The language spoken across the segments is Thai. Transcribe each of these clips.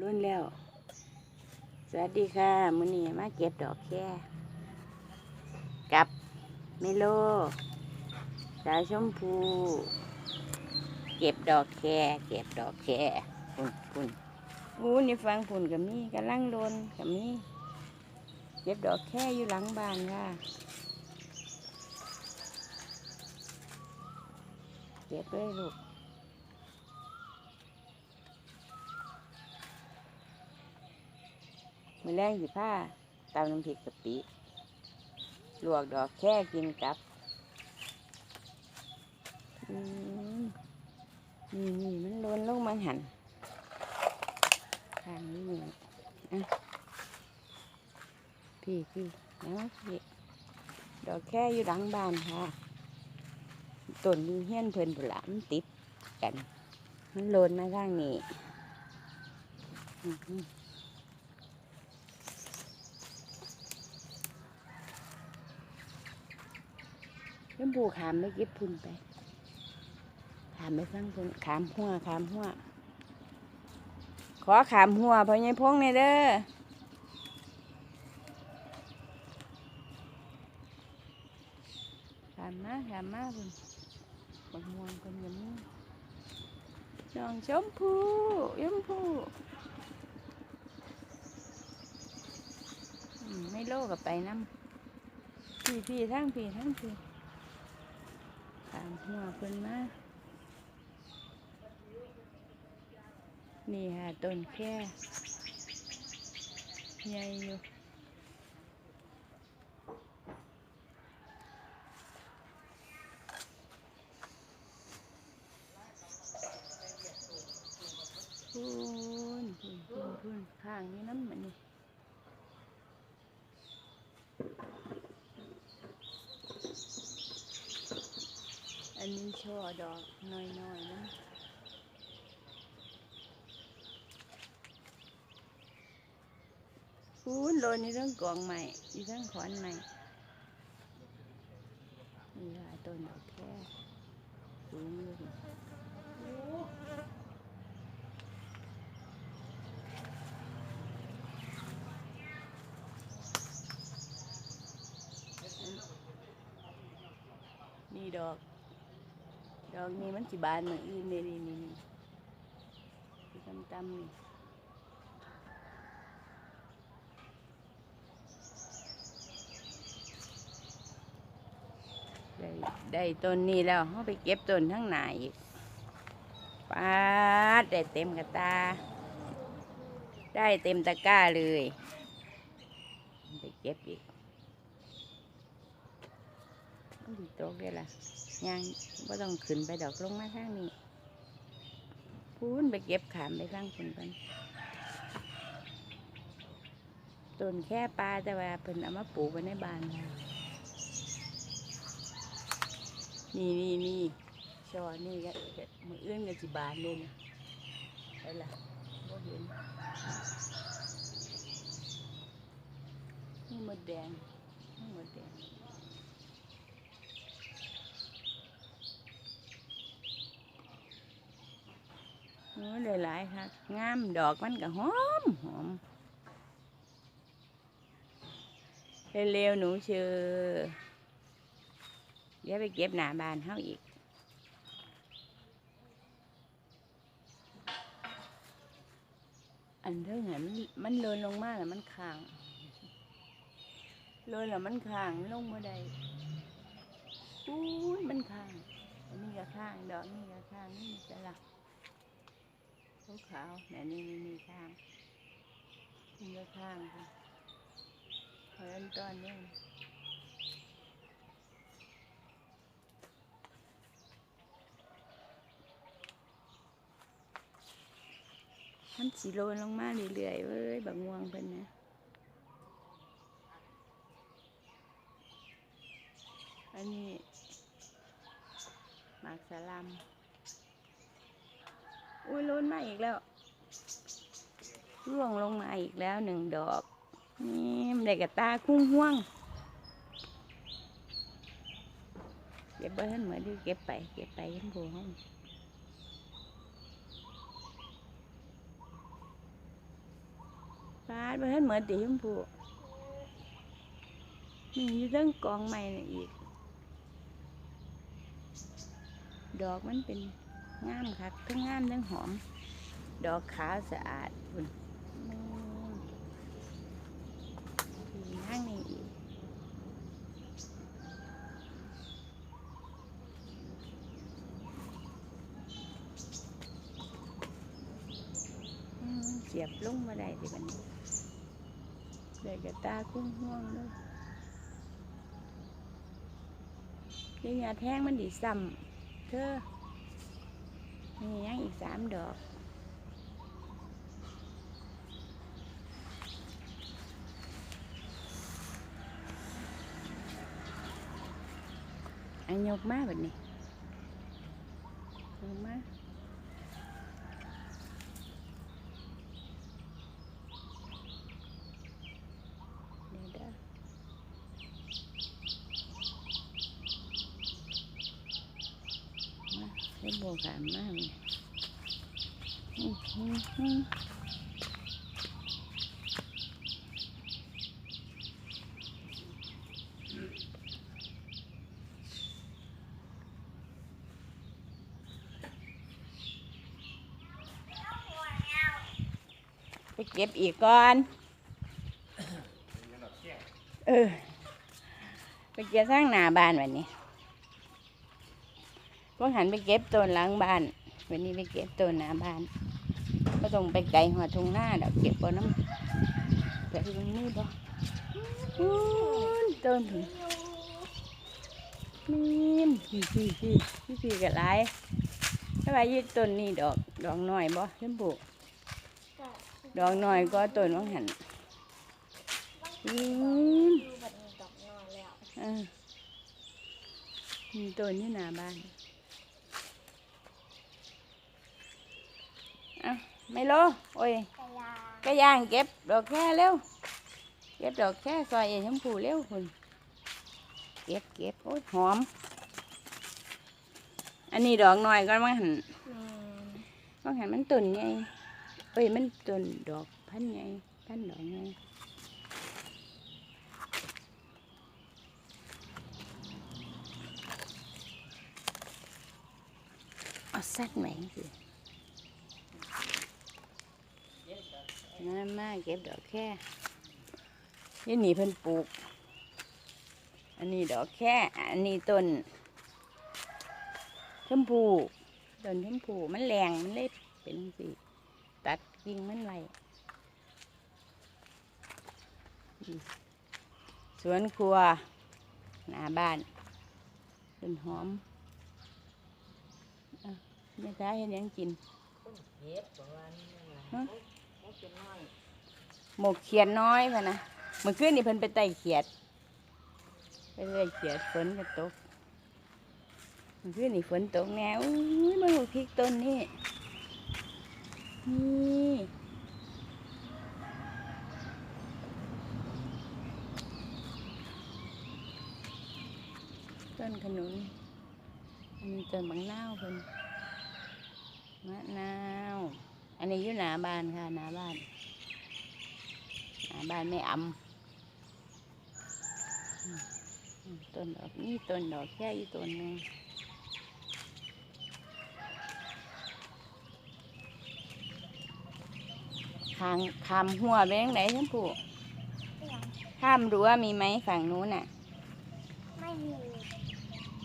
รุ่นแล้ว สวัสดีค่ะมื้อนี้มาเก็บดอกแค่กับเมโล สาวชมพู เก็บดอกแค่เก็บดอกแค่คุณคุณอู้นี่ฟังฝุ่นกับมีกำลังโดนกับมีเก็บดอกแค่อยู่หลังบ้านค่ะเก็บเลยลูก มือแรงสิผ้าตำน้ำพริกกะปิลวกดอกแค่กินกับอืมนี่นี่มันโลนลงมาหันทางนี้นี่อะพี่พี่นะพี่ดอกแค่อยู่หลังบ้านค่ะต้นยูเฮียนเพิ่นบุหลามติดกัน มันโลนมาทางนี้อือหือ เล่ มบูขามไม่เก็บพุ่นไป ขามไปฟังพุ่นขามหัวขามหัว ขอขามหัวเพราะยังพงในเด้อขามมาขามมาพุ่นบักม่วงคนยังนี้น้องชมพูยมพูอืมไม่โลกับไปน้ำพี่พี่ทั้งพี่ทั้งพี่ามหัวเพิ่นมานี่ค่ะต้นแค่ใหญ่อยู่พูนพูนพูนพูนข้างนี้น้ำมันนี่ นี้ช่อดอกน้อยๆนะพูนโลนี่ต้องกองใหม่นี่ต้องขอนใหม่นี่ค่ะต้นดอกแค่สูงอยู่นี่ดอก ดอกนี้มันสิบานเหมือนอื่นนี่นี่นี่นี่ที่ตำตำนี่ได้ได้ต้นนี้แล้วเขาไปเก็บต้นทั้งหนาอีกปาดได้เต็มกระตา ได้เต็มตะกร้าเลย ไปเก็บอีกมันสิตกได้ละ ยังก็ต้องขึ้นไปดอกลงมาทางนี้พูนไปเก็บขามไปข้างคนกันต้นแค่ปลาแต่ว่าเพิ่นเอามาปลูกไว้ในบ้านค่ะนี่นี่นี่ชอนี่ก็มือเอื่นก็สิบานเลยนะไปละบ่เห็นนี่หมดแดงนี่หมดแดง อ้ยหลายๆค่ะงามดอกมันก็หอมหอมเร็วๆหนูเชื่อเดี๋ยวไปเก็บหนาบานเฮาอีกอันเท่าไหร่มันมันเลินลงมาแล้วมันค้างเลินแล้วมันค้างลงมาได้อู้ยมันค้างอันนี้ก็ค้างดอกนี่ก็ค้างนี่จะละ ขาวขาวๆเนี่ยนี่นี่นี่ข้างนี่ก็ข้างค่ะเพราะนั้นตอนนี้มันสีโลนลงมาเรื่อยๆเว้ยบางม่วงเป็นนะอันนี้หมากสลัม ยล้นมาอีกแล้วร่วงลงมาอีกแล้วหนึ่งดอก นี่มันได้กระตาคุ้งห่วง เก็บไว้ให้เหมือนที่เก็บไป เก็บไปเห็นผูห้องดบ่ทันเหมือนติชมพูนี่อยู่เรื่องกองใหม่น่ะอีก ดอกมันเป็น งามคักทั้งงามทั้งหอม ดอกขาวสะอาดคุณมีทางนี้อีกเสียบลงมาได้ดิบันเลยกระตาคุ้งห่วงเลยเดี๋ยวอย่าแท่งมันดีซ้ำเธอ มียังอีกสามดอกอันยกมาแบบนี้ยกมา ไปเก็บอีกก่อน เออ ไปเก็บสร้างหน้าบ้านวันนี้พวกหันไปเก็บต้นหลังบ้าน วันนี้ไปเก็บต้นหน้าบ้านก็ต้องไปไกลหัวทุ่งหน้าดอกเก็บบ่น้ำแต่ที่ตรงนี้บ่ต้นถึงนี่มพี่พี่พี่พี่พี่กะไรถ้าว่ายืดต้นนี้ดอกดอกหน้อยบ่ชมพูดอกหน้อยก็ต้นว่างหันอืมอ่ามีต้นหน้าบ้านเอ้า ไม่โลโอ้ยกระยาก็ย่างเก็บดอกแค่เร็วเก็บดอกแค่ซอยเอ็ชมพูเร็วคุณเก็บเก็บโอ้ยหอม อันนี้ดอกน้อยก็มันหันอืมมันหันมันตุนไงเอ้ยมันตุนดอกพันไงพันดอกไงเอาสัดไหมสิ นั่นมาเก็บดอกแค่นี่หนีเพิ่นปลูก อันนี้ดอกแค่ อันนี้ต้นชมพูต้นชมพูมันแรงมันเลยเป็นสิตัดกิ่งมันไว้อืมสวนครัว หน้าบ้านต้นหอมอะแม่ค้าเห็นยังกินเฮ็ดประมาณนี้นั่น หมกเขียดน้อยพะนะเมื่อคืนนี่เพิ่นไปไต่เขียด ไปไต่เขียดฝนก็ตกเมื่อคืนนี่ฝนตกแน่อุ้ยมันพริกต้นนี่นี่ต้นขนุนอันนี้ต้นบางนาวเพิ่นมะนาว อันนี้อยู่หน้าบ้านค่ะหน้าบ้านหาบ้านไม่อำอืมอืมต้นดอกนี่ต้นดอกแค่อีกต้นหนึงทางคำหัวไปทางไหนชมพูยังข้ามรั้วมีไหมฝั่งนู้นน่ะ ไม่มี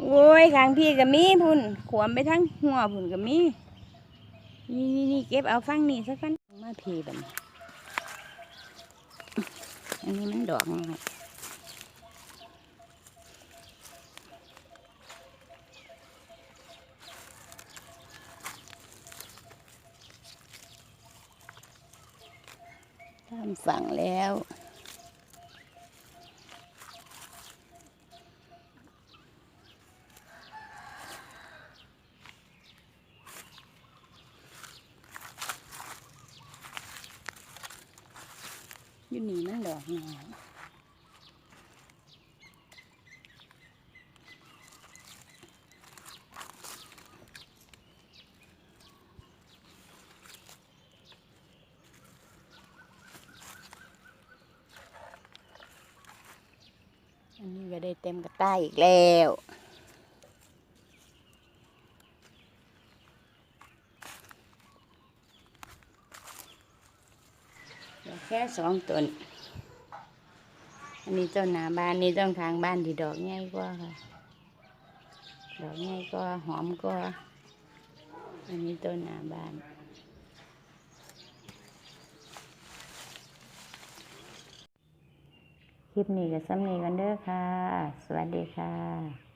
โอ้ยข้างพี่ก็มีพุ่นขวมไปทั้งหัวพุ่นก็มี นี่นี่นี่เก็บเอาฟังนี่สักฟันมาพีบันอันนี้มันดอกน้อยทำฝั่งแล้ว อยู่นี่มันดอกหน่ออันนี้ก็ได้เต็มกระต้ายอีกแล้ว เหลือแค่สองต้นอันนี้ต้นหนาบ้านนี่ต้นทางบ้านที่ดอกง่ายกว่าค่ะ ดอกง่ายก็หอมก็อันนี้ต้นหนาบ้านคลิปนี้ก็ซ้ำนี้กันเด้อค่ะ สวัสดีค่ะ